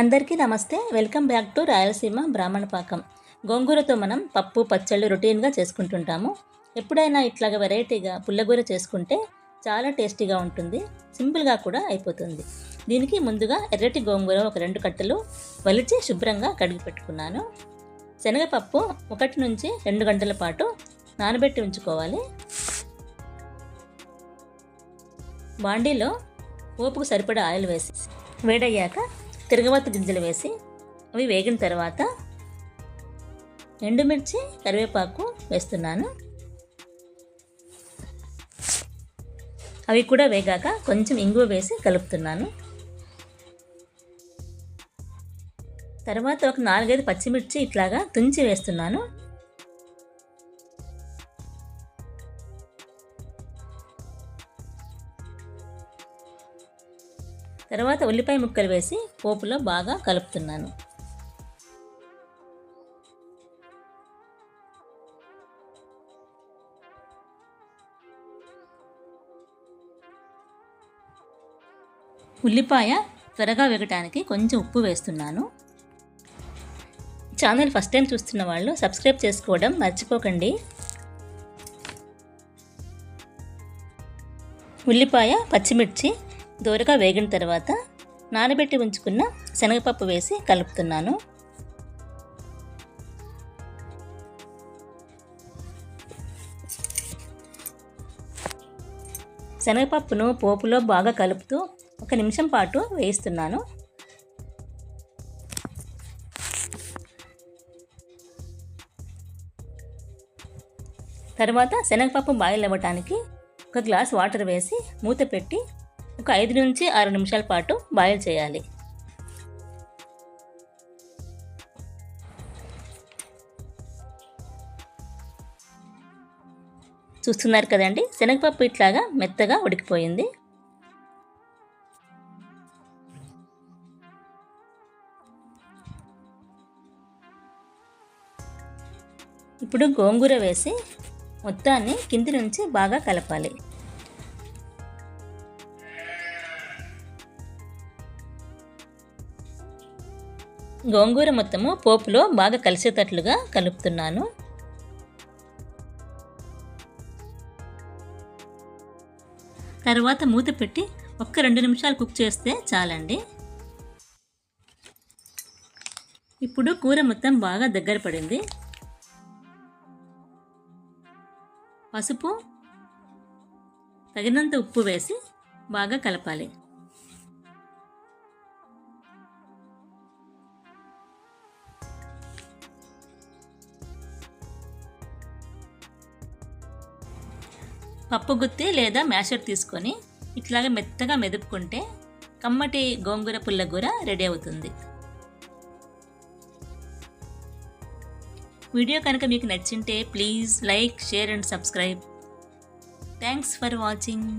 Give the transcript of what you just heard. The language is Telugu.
అందరికీ నమస్తే. వెల్కమ్ బ్యాక్ టు రాయలసీమ బ్రాహ్మణ పాకం. గోంగూరతో మనం పప్పు పచ్చళ్ళు రొటీన్గా చేసుకుంటుంటాము. ఎప్పుడైనా ఇట్లాగా వెరైటీగా పుల్లగూర చేసుకుంటే చాలా టేస్టీగా ఉంటుంది. సింపుల్గా కూడా అయిపోతుంది. దీనికి ముందుగా ఎర్రటి గోంగూర ఒక రెండు కట్టలు వలిచి శుభ్రంగా కడిగి పెట్టుకున్నాను. శనగపప్పు ఒకటి నుంచి రెండు గంటల పాటు నానబెట్టి ఉంచుకోవాలి. బాండీలో పోపుకు సరిపడా ఆయిల్ వేసి వేడయ్యాక తిరగవత్తు గింజలు వేసి అవి వేగిన తర్వాత ఎండుమిర్చి కరివేపాకు వేస్తున్నాను. అవి కూడా వేగాక కొంచెం ఇంగువ వేసి కలుపుతున్నాను. తర్వాత ఒక నాలుగైదు పచ్చిమిర్చి ఇట్లాగా తుంచి వేస్తున్నాను. తర్వాత ఉల్లిపాయ ముక్కలు వేసి పోపులో బాగా కలుపుతున్నాను. ఉల్లిపాయ త్వరగా వేగటానికి కొంచెం ఉప్పు వేస్తున్నాను. ఛానల్ ఫస్ట్ టైం చూస్తున్న వాళ్ళు సబ్స్క్రైబ్ చేసుకోవడం మర్చిపోకండి. ఉల్లిపాయ పచ్చిమిర్చి దోరగా వేగిన తర్వాత నానబెట్టి ఉంచుకున్న శనగపప్పు వేసి కలుపుతున్నాను. శనగపప్పును పోపులో బాగా కలుపుతూ ఒక నిమిషం పాటు వేయిస్తున్నాను. తర్వాత శనగపప్పు బాయిల్ అవ్వటానికి ఒక గ్లాస్ వాటర్ వేసి మూత పెట్టి ఒక ఐదు నుంచి ఆరు నిమిషాల పాటు బాయిల్ చేయాలి. చూస్తున్నారు కదండి శనగపప్పు ఇట్లాగా మెత్తగా ఉడికిపోయింది. ఇప్పుడు గోంగూర వేసి మొత్తాన్ని కింది నుంచి బాగా కలపాలి. గోంగూర మొత్తము పోపులో బాగా కలిసేటట్లుగా కలుపుతున్నాను. తర్వాత మూత పెట్టి ఒక్క రెండు నిమిషాలు కుక్ చేస్తే చాలండి. ఇప్పుడు కూర మొత్తం బాగా దగ్గర పడింది. పసుపు తగినంత ఉప్పు వేసి బాగా కలపాలి. పప్పు గుత్తి లేదా మ్యాషర్ తీసుకొని ఇట్లాగే మెత్తగా మెదుపుకుంటే కమ్మటి గోంగూర పుల్లగూర రెడీ అవుతుంది. వీడియో కనుక మీకు నచ్చింటే please like share and subscribe. Thanks for watching.